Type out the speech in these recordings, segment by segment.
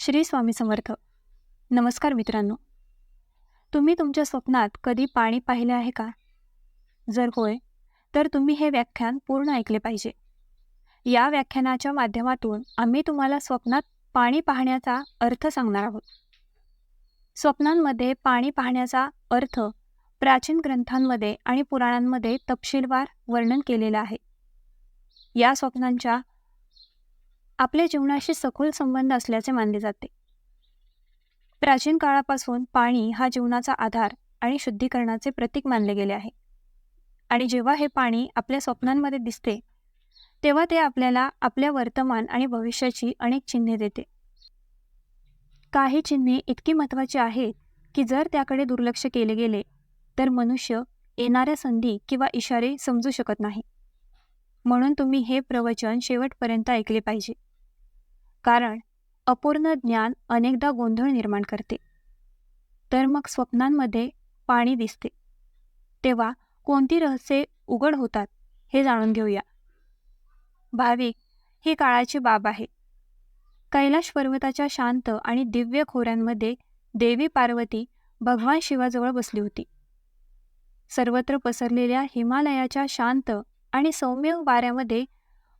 श्री स्वामी समर्थ. नमस्कार मित्रांनो. तुम्ही तुमच्या स्वप्नात कधी पाणी पाहिले आहे का? जर होय तर तुम्ही हे व्याख्यान पूर्ण ऐकले पाहिजे. या व्याख्यानाच्या माध्यमातून आम्ही तुम्हाला स्वप्नात पाणी पाहण्याचा अर्थ सांगणार आहोत. स्वप्नांमध्ये पाणी पाहण्याचा अर्थ प्राचीन ग्रंथांमध्ये आणि पुराणांमध्ये तपशीलवार वर्णन केलेलं आहे. या स्वप्नांच्या आपल्या जीवनाशी सखोल संबंध असल्याचे मानले जाते. प्राचीन काळापासून पाणी हा जीवनाचा आधार आणि शुद्धीकरणाचे प्रतीक मानले गेले आहे. आणि जेव्हा हे पाणी आपल्या स्वप्नांमध्ये दिसते तेव्हा ते आपल्याला आपल्या वर्तमान आणि भविष्याची अनेक चिन्हे देते. काही चिन्हे इतकी महत्त्वाची आहेत की जर त्याकडे दुर्लक्ष केले गेले तर मनुष्य येणाऱ्या संधी किंवा इशारे समजू शकत नाही. म्हणून तुम्ही हे प्रवचन शेवटपर्यंत ऐकले पाहिजे. कारण अपूर्ण ज्ञान अनेकदा गोंधळ निर्माण करते. तर मग स्वप्नांमध्ये पाणी दिसते. तेव्हा कोणती रहस्ये उघड होतात हे जाणून घेऊया. भाविक ही काळाची बाब आहे. कैलाश पर्वताच्या शांत आणि दिव्य खोऱ्यांमध्ये देवी पार्वती भगवान शिवाजवळ बसली होती. सर्वत्र पसरलेल्या हिमालयाच्या शांत आणि सौम्य वाऱ्यामध्ये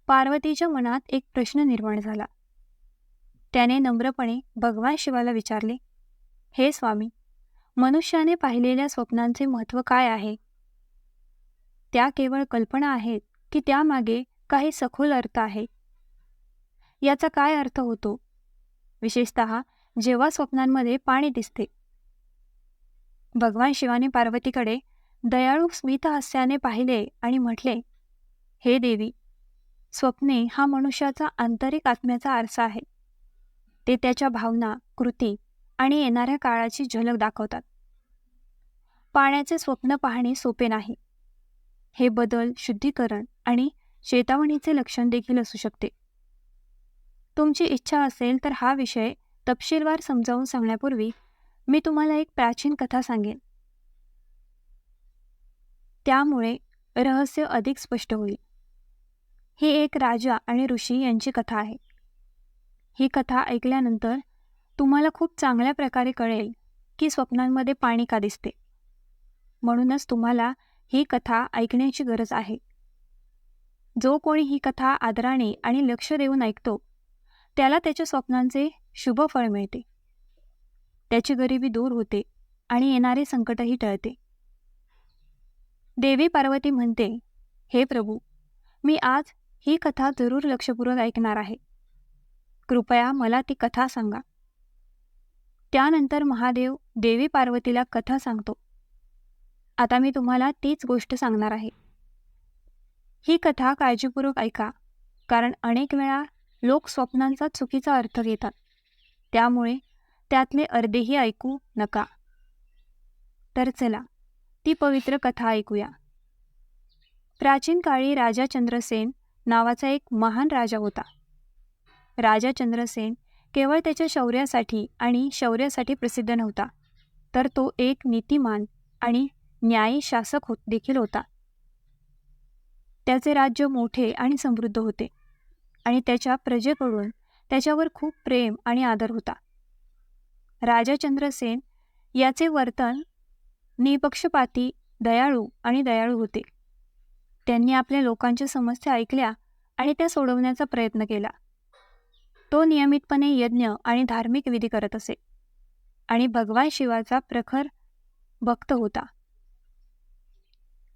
पार्वतीच्या मनात एक प्रश्न निर्माण झाला. त्याने नम्रपणे भगवान शिवाला विचारले हे स्वामी मनुष्याने पाहिलेल्या स्वप्नांचे महत्त्व काय आहे? त्या केवळ कल्पना आहेत की त्यामागे काही सखोल अर्थ आहे. याचा काय अर्थ होतो? विशेषत जेव्हा स्वप्नांमध्ये पाणी दिसते. भगवान शिवाने पार्वतीकडे दयाळू स्मितहास्याने पाहिले आणि म्हटले हे देवी स्वप्ने हा मनुष्याचा आंतरिक आत्म्याचा आरसा आहे. ते त्याच्या भावना कृती आणि येणाऱ्या काळाची झलक दाखवतात. पाण्याचे स्वप्न पाहणे सोपे नाही. हे बदल शुद्धीकरण आणि चेतावणीचे लक्षण देखील असू शकते. तुमची इच्छा असेल तर हा विषय तपशीलवार समजावून सांगण्यापूर्वी मी तुम्हाला एक प्राचीन कथा सांगेन. त्यामुळे रहस्य अधिक स्पष्ट होईल. ही एक राजा आणि ऋषी यांची कथा आहे. ही कथा ऐकल्यानंतर तुम्हाला खूप चांगल्या प्रकारे कळेल की स्वप्नांमध्ये पाणी का दिसते. म्हणूनच तुम्हाला ही कथा ऐकण्याची गरज आहे. जो कोणी ही कथा आदराने आणि लक्ष देऊन ऐकतो त्याला त्याच्या स्वप्नांचे शुभ फळ मिळते. त्याची गरिबी दूर होते आणि येणारे संकटही टळते. देवी पार्वती म्हणते हे प्रभू मी आज ही कथा जरूर लक्षपूर्वक ऐकणार आहे. कृपया मला ती कथा सांगा. त्यानंतर महादेव देवी पार्वतीला कथा सांगतो. आता मी तुम्हाला तीच गोष्ट सांगणार आहे. ही कथा काळजीपूर्वक ऐका कारण अनेक वेळा लोक स्वप्नांचा चुकीचा अर्थ घेतात. त्यामुळे त्यातले अर्धेही ऐकू नका. तर चला ती पवित्र कथा ऐकूया. प्राचीन काळी राजा चंद्रसेन नावाचा एक महान राजा होता. राजा चंद्रसेन केवळ त्याच्या शौर्यासाठी आणि शौर्यासाठी प्रसिद्ध नव्हता तर तो एक नीतिमान आणि न्यायी शासक होत देखील होता. त्याचे राज्य मोठे आणि समृद्ध होते आणि त्याच्या प्रजेकडून त्याच्यावर खूप प्रेम आणि आदर होता. राजा चंद्रसेन याचे वर्तन निपक्षपाती दयाळू आणि दयाळू होते. त्यांनी आपल्या लोकांच्या समस्या ऐकल्या आणि त्या सोडवण्याचा प्रयत्न केला. तो नियमितपणे यज्ञ आणि धार्मिक विधी करत असे. आणि भगवान शिवाचा प्रखर भक्त होता.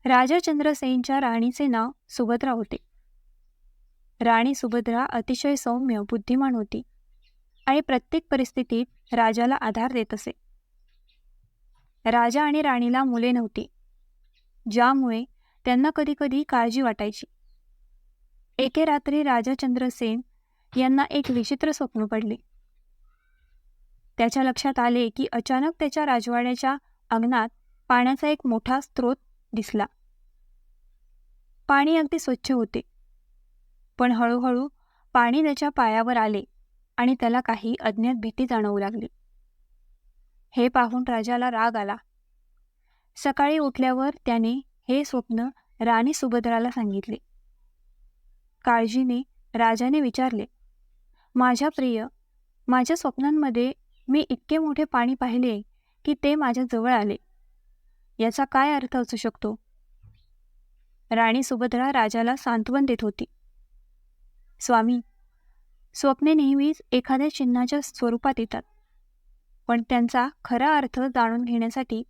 राजा चंद्रसेनच्या राणीचे नाव सुभद्रा होते. राणी सुभद्रा अतिशय सौम्य बुद्धिमान होती आणि प्रत्येक परिस्थितीत राजाला आधार देत असे. राजा आणि राणीला मुले नव्हती ज्यामुळे त्यांना कधीकधी काळजी वाटायची. एके रात्री राजा चंद्रसेन यांना एक विचित्र स्वप्न पडले. त्याच्या लक्षात आले की अचानक त्याच्या राजवाड्याच्या अंगणात पाण्याचा एक मोठा स्रोत दिसला. पाणी अगदी स्वच्छ होते. पण हळूहळू पाणी त्याच्या पायावर आले आणि त्याला काही अज्ञात भीती जाणवू लागली. हे पाहून राजाला राग आला. सकाळी उठल्यावर त्याने हे स्वप्न राणी सुभद्राला सांगितले. काळजीने राजाने विचारले माझ्या प्रिय माझ्या स्वप्नांमध्ये मी इतके मोठे पाणी पाहिले की ते माझ्या जवळ आले. याचा काय अर्थ असू शकतो? राणी सुभद्रा राजाला सांत्वन देत होती. स्वामी स्वप्ने नेहमीच एखाद्या चिन्हाच्या स्वरूपात येतात पण त्यांचा खरा अर्थ जाणून घेण्यासाठी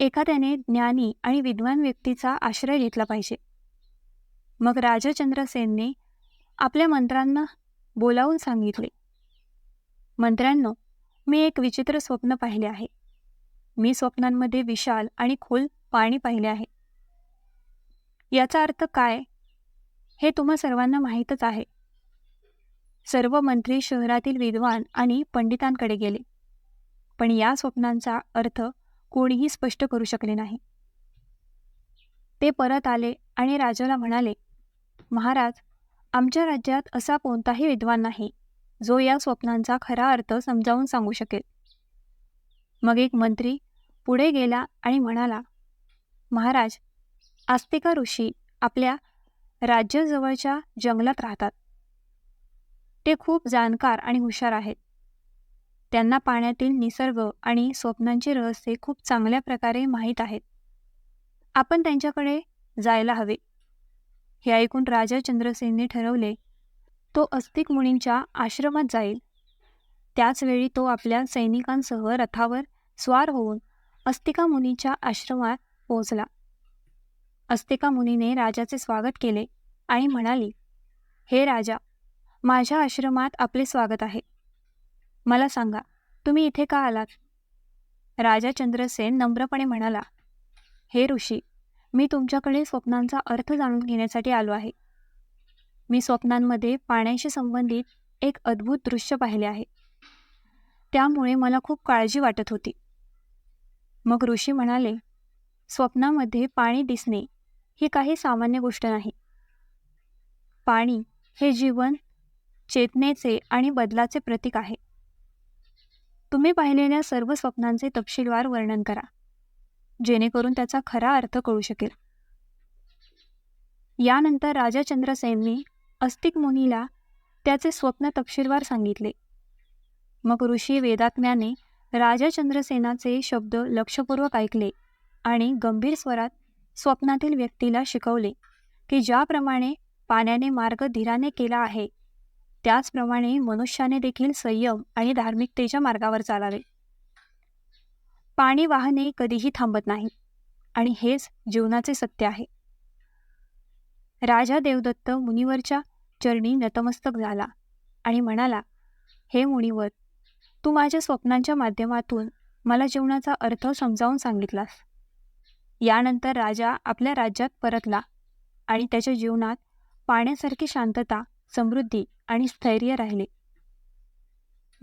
एखाद्याने ज्ञानी आणि विद्वान व्यक्तीचा आश्रय घेतला पाहिजे. मग राजा चंद्रसेनने आपल्या मंत्रांना बोलावून सांगितले. मंत्र्यांनो मी एक विचित्र स्वप्न पाहिले आहे. मी स्वप्नांमध्ये विशाल आणि खोल पाणी पाहिले आहे. याचा अर्थ काय? हे तुम्हा सर्वांना माहीतच आहे. सर्व मंत्री शहरातील विद्वान आणि पंडितांकडे गेले. पण या स्वप्नांचा अर्थ कोणीही स्पष्ट करू शकले नाही. ते परत आले आणि राजाला म्हणाले महाराज आमच्या राज्यात असा कोणताही विद्वान नाही जो या स्वप्नांचा खरा अर्थ समजावून सांगू शकेल. मग एक मंत्री पुढे गेला आणि म्हणाला महाराज आस्तिका ऋषी आपल्या राज्याजवळच्या जंगलात राहतात. ते खूप जाणकार आणि हुशार आहेत. त्यांना पाण्यातील निसर्ग आणि स्वप्नांची रहस्ये खूप चांगल्या प्रकारे माहीत आहेत. आपण त्यांच्याकडे जायला हवे. हे ऐकून राजा चंद्रसेनने ठरवले तो अस्तिक मुनींच्या आश्रमात जाईल. त्याचवेळी तो आपल्या सैनिकांसह रथावर स्वार होऊन अस्तिका मुनीच्या आश्रमात पोहोचला. अस्तिका मुनीने राजाचे स्वागत केले आणि म्हणाली हे राजा माझ्या आश्रमात आपले स्वागत आहे. मला सांगा तुम्ही इथे का आलात? राजा चंद्रसेन नम्रपणे म्हणाला हे ऋषी मी तुमच्याकडे स्वप्नांचा अर्थ जाणून घेण्यासाठी आलो आहे. मी स्वप्नांमध्ये पाण्याशी संबंधित एक अद्भुत दृश्य पाहिले आहे. त्यामुळे मला खूप काळजी वाटत होती. मग ऋषी म्हणाले स्वप्नामध्ये पाणी दिसणे ही काही सामान्य गोष्ट नाही. पाणी हे जीवन चेतनेचे आणि बदलाचे प्रतीक आहे. तुम्ही पाहिलेल्या सर्व स्वप्नांचे तपशीलवार वर्णन करा. जेणेकरून त्याचा खरा अर्थ कळू शकेल. यानंतर राजा चंद्रसेननी अस्तिक मुनीला त्याचे स्वप्न तपशीलवार सांगितले. मग ऋषी वेदात्म्याने राजा चंद्रसेनाचे शब्द लक्षपूर्वक ऐकले आणि गंभीर स्वरात स्वप्नातील व्यक्तीला शिकवले की ज्याप्रमाणे पाण्याने मार्ग धीराने केला आहे त्याचप्रमाणे मनुष्याने देखील संयम आणि धार्मिकतेच्या मार्गावर चालावे. पाणी वाहने कधीही थांबत नाही. आणि हेच जीवनाचे सत्य आहे. राजा देवदत्त मुनीवरच्या चरणी नतमस्तक झाला आणि म्हणाला हे मुनीवर तू माझ्या स्वप्नांच्या माध्यमातून मला जीवनाचा अर्थ समजावून सांगितलास. यानंतर राजा आपल्या राज्यात परतला आणि त्याच्या जीवनात पाण्यासारखी शांतता समृद्धी आणि स्थैर्य राहिले.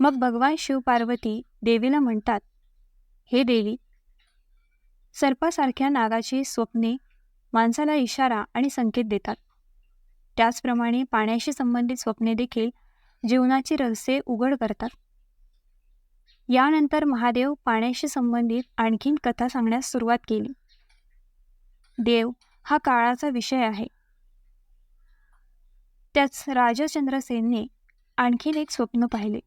मग भगवान शिव पार्वती देवीला म्हणतात हे देवी. सर्पासारख्या नागाची स्वप्ने माणसाला इशारा आणि संकेत देतात. त्याचप्रमाणे पाण्याशी संबंधित स्वप्ने देखील जीवनाची रहस्ये उघड करतात. यानंतर महादेव पाण्याशी संबंधित आणखीन कथा सांगण्यास सुरुवात केली. देव हा काळाचा विषय आहे. त्याच राजचंद्रसेनने आणखीन एक स्वप्न पाहिले.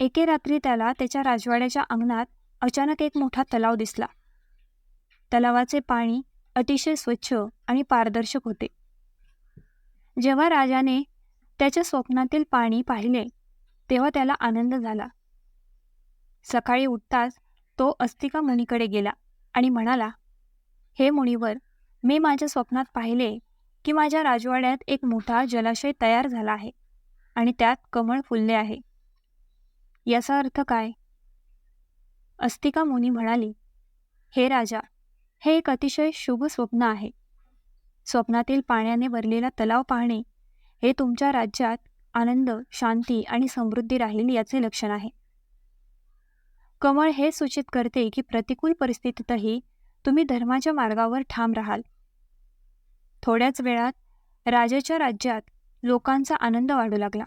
एके रात्री त्याला त्याच्या राजवाड्याच्या अंगणात अचानक एक मोठा तलाव दिसला. तलावाचे पाणी अतिशय स्वच्छ आणि पारदर्शक होते. जेव्हा राजाने त्याच्या स्वप्नातील पाणी पाहिले तेव्हा त्याला आनंद झाला. सकाळी उठताच तो अस्तिका मुनीकडे गेला आणि म्हणाला हे मुनीवर मी माझ्या स्वप्नात पाहिले की माझ्या राजवाड्यात एक मोठा जलाशय तयार झाला आहे आणि त्यात कमळ फुलले आहे. याचा अर्थ काय? अस्तिका मुनी म्हणाली हे राजा हे एक अतिशय शुभ स्वप्न आहे. स्वप्नातील पाण्याने भरलेला तलाव पाहणे हे तुमच्या राज्यात आनंद शांती आणि समृद्धी राहील याचे लक्षण आहे. कमळ हे सूचित करते की प्रतिकूल परिस्थितीतही तुम्ही धर्माच्या मार्गावर ठाम राहाल. थोड्याच वेळात राजाच्या राज्यात लोकांचा आनंद वाढू लागला.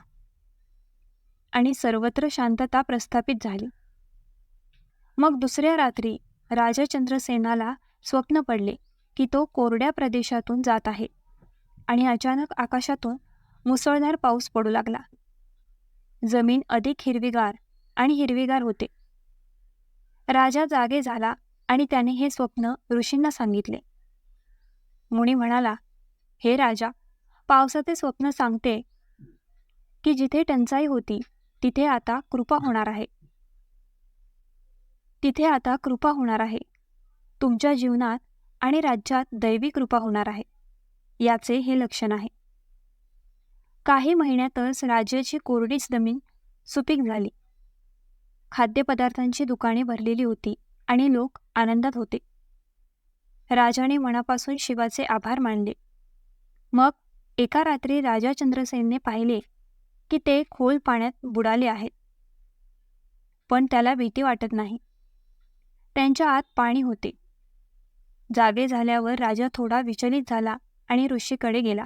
आणि सर्वत्र शांतता प्रस्थापित झाली. मग दुसऱ्या रात्री राजा चंद्रसेनाला स्वप्न पडले की तो कोरड्या प्रदेशातून जात आहे आणि अचानक आकाशातून मुसळधार पाऊस पडू लागला. जमीन अधिक हिरवीगार आणि हिरवीगार होते. राजा जागे झाला आणि त्याने हे स्वप्न ऋषींना सांगितले. मुनी म्हणाला हे राजा पावसाचे स्वप्न सांगते की जिथे टंचाई होती तिथे आता कृपा होणार आहे. तिथे आता कृपा होणार आहे. तुमच्या जीवनात आणि राज्यात दैवी कृपा होणार आहे. याचे हे लक्षण आहे. काही महिन्यातच राज्याची कोरडीच जमीन सुपीक झाली. खाद्यपदार्थांची दुकाने भरलेली होती आणि लोक आनंदात होते. राजाने मनापासून शिवाचे आभार मानले. मग एका रात्री राजा चंद्रसेनने पाहिले की ते खोल पाण्यात बुडाले आहेत. पण त्याला भीती वाटत नाही. त्यांच्या आत पाणी होते. जागे झाल्यावर राजा थोडा विचलित झाला आणि ऋषीकडे गेला.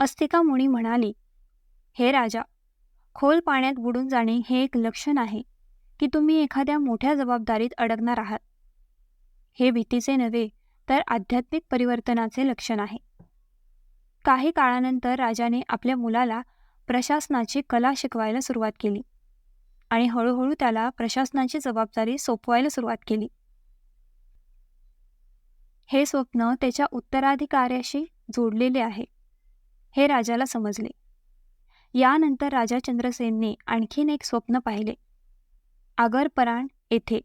अस्तिका मुनी म्हणाली हे राजा खोल पाण्यात बुडून जाणे हे एक लक्षण आहे की तुम्ही एखाद्या मोठ्या जबाबदारीत अडकणार आहात. हे भीतीचे नव्हे तर आध्यात्मिक परिवर्तनाचे लक्षण आहे. काही काळानंतर राजाने आपल्या मुलाला प्रशासनाची कला शिकवायला सुरुवात केली. आणि हळूहळू त्याला प्रशासनाची जबाबदारी सोपवायला सुरुवात केली. हे स्वप्न त्याच्या उत्तराधिकाऱ्याशी जोडलेले आहे. हे राजाला समजले. यानंतर राजा चंद्रसेनने आणखीन एक स्वप्न पाहिले. आगरपराण येथे.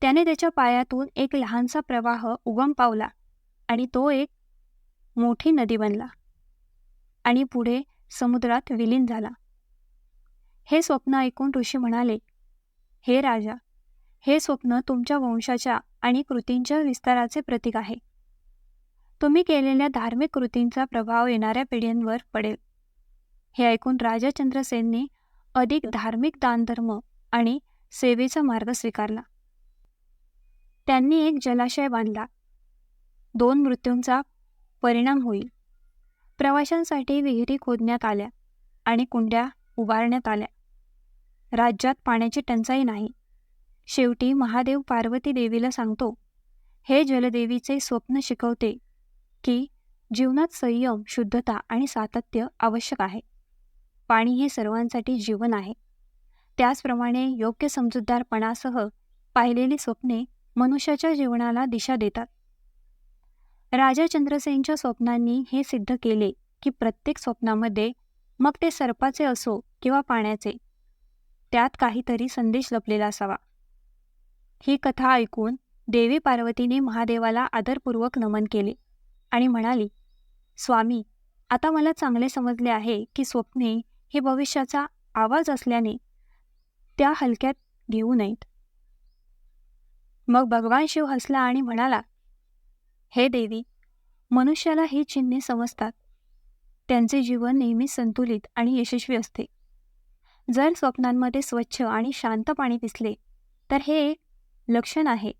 त्याने त्याच्या पायातून एक लहानसा प्रवाह उगम पावला आणि तो एक मोठी नदी बनला. आणि पुढे समुद्रात विलीन झाला. हे स्वप्न ऐकून ऋषी म्हणाले हे राजा हे स्वप्न तुमच्या वंशाच्या आणि कृतींच्या विस्ताराचे प्रतीक आहे. तुम्ही केलेल्या धार्मिक कृतींचा प्रभाव येणाऱ्या पिढ्यांवर पडेल. हे ऐकून राजा चंद्रसेनने अधिक धार्मिक दानधर्म आणि सेवेचा मार्ग स्वीकारला. त्यांनी एक जलाशय बांधला. दोन मृत्यूंचा परिणाम होईल. प्रवाशांसाठी विहिरी खोदण्यात आल्या आणि कुंड्या उभारण्यात आल्या. राज्यात पाण्याची टंचाई नाही. शेवटी महादेव पार्वती देवीला सांगतो हे जलदेवीचे स्वप्न शिकवते की जीवनात संयम शुद्धता आणि सातत्य आवश्यक आहे. पाणी हे सर्वांसाठी जीवन आहे. त्याचप्रमाणे योग्य समजूतदारपणासह पाहिलेली स्वप्ने मनुष्याच्या जीवनाला दिशा देतात. राजा चंद्रसेनच्या स्वप्नांनी हे सिद्ध केले की प्रत्येक स्वप्नामध्ये मग ते सर्पाचे असो किंवा पाण्याचे त्यात काहीतरी संदेश लपलेला असावा. ही कथा ऐकून देवी पार्वतीने महादेवाला आदरपूर्वक नमन केले आणि म्हणाली स्वामी आता मला चांगले समजले आहे की स्वप्ने हे भविष्याचा आवाज असल्याने त्या हलक्यात घेऊ नयेत. मग भगवान शिव हसला आणि म्हणाला हे देवी मनुष्याला ही चिन्हे समजतात. त्यांचे जीवन नेहमी संतुलित आणि यशस्वी असते. जर स्वप्नांमध्ये स्वच्छ आणि शांत पाणी दिसले तर हे एक लक्षण आहे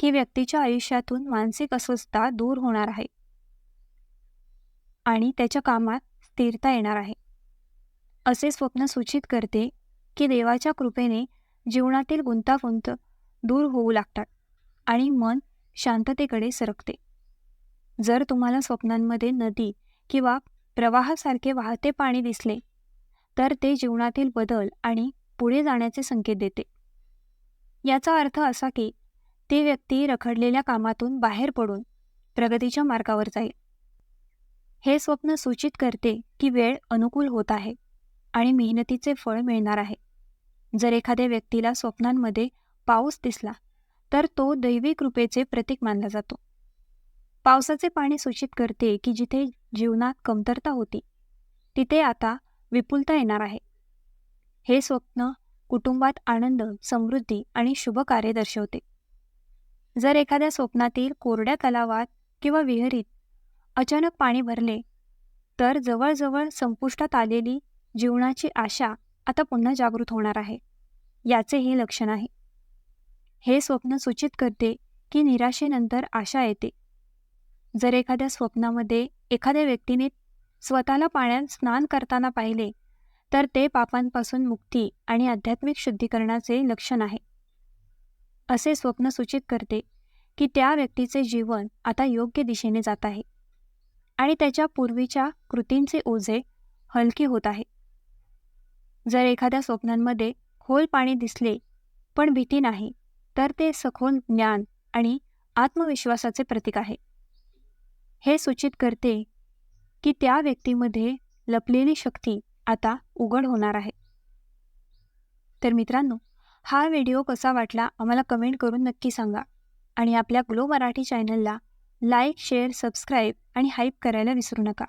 की व्यक्तीच्या आयुष्यातून मानसिक अस्वस्थता दूर होणार आहे आणि त्याच्या कामात स्थिरता येणार आहे. असे स्वप्न सूचित करते की देवाच्या कृपेने जीवनातील गुंतागुंत दूर होऊ लागतात आणि मन शांततेकडे सरकते. जर तुम्हाला स्वप्नांमध्ये नदी किंवा प्रवाहासारखे वाहते पाणी दिसले तर ते जीवनातील बदल आणि पुढे जाण्याचे संकेत देते. याचा अर्थ असा की ती व्यक्ती रखडलेल्या कामातून बाहेर पडून प्रगतीच्या मार्गावर जाईल. हे स्वप्न सूचित करते की वेळ अनुकूल होत आहे आणि मेहनतीचे फळ मिळणार आहे. जर एखाद्या व्यक्तीला स्वप्नांमध्ये पाऊस दिसला तर तो दैवी कृपेचे प्रतीक मानला जातो. पावसाचे पाणी सूचित करते की जिथे जीवनात कमतरता होती तिथे आता विपुलता येणार आहे. हे स्वप्न कुटुंबात आनंद समृद्धी आणि शुभ कार्य दर्शवते. जर एखाद्या स्वप्नातील कोरड्या तलावात किंवा विहिरीत अचानक पाणी भरले तर जवळजवळ संपुष्टात आलेली जीवनाची आशा आता पुन्हा जागृत होणार आहे याचे हे लक्षण आहे. हे स्वप्न सूचित करते की निराशेनंतर आशा येते. जर एखाद्या स्वप्नामध्ये एखाद्या व्यक्तीने स्वतःला पाण्यात स्नान करताना पाहिले तर ते पापांपासून मुक्ती आणि आध्यात्मिक शुद्धीकरणाचे लक्षण आहे. असे स्वप्न सूचित करते की त्या व्यक्तीचे जीवन आता योग्य दिशेने जात आहे आणि त्याच्या पूर्वीच्या कृतींचे ओझे हलके होत आहे. जर एखाद्या स्वप्नांमध्ये खोल पाणी दिसले पण भीती नाही तर ते सखोल ज्ञान आणि आत्मविश्वासाचे प्रतीक आहे. हे सूचित करते की त्या व्यक्तीमध्ये लपलेली शक्ती आता उघड होणार आहे. तर मित्रांनो हा व्हिडिओ कसा वाटला आम्हाला कमेंट करून नक्की सांगा आणि आपल्या ग्लो मराठी चॅनलला लाईक शेअर सबस्क्राईब आणि हाईप करायला विसरू नका.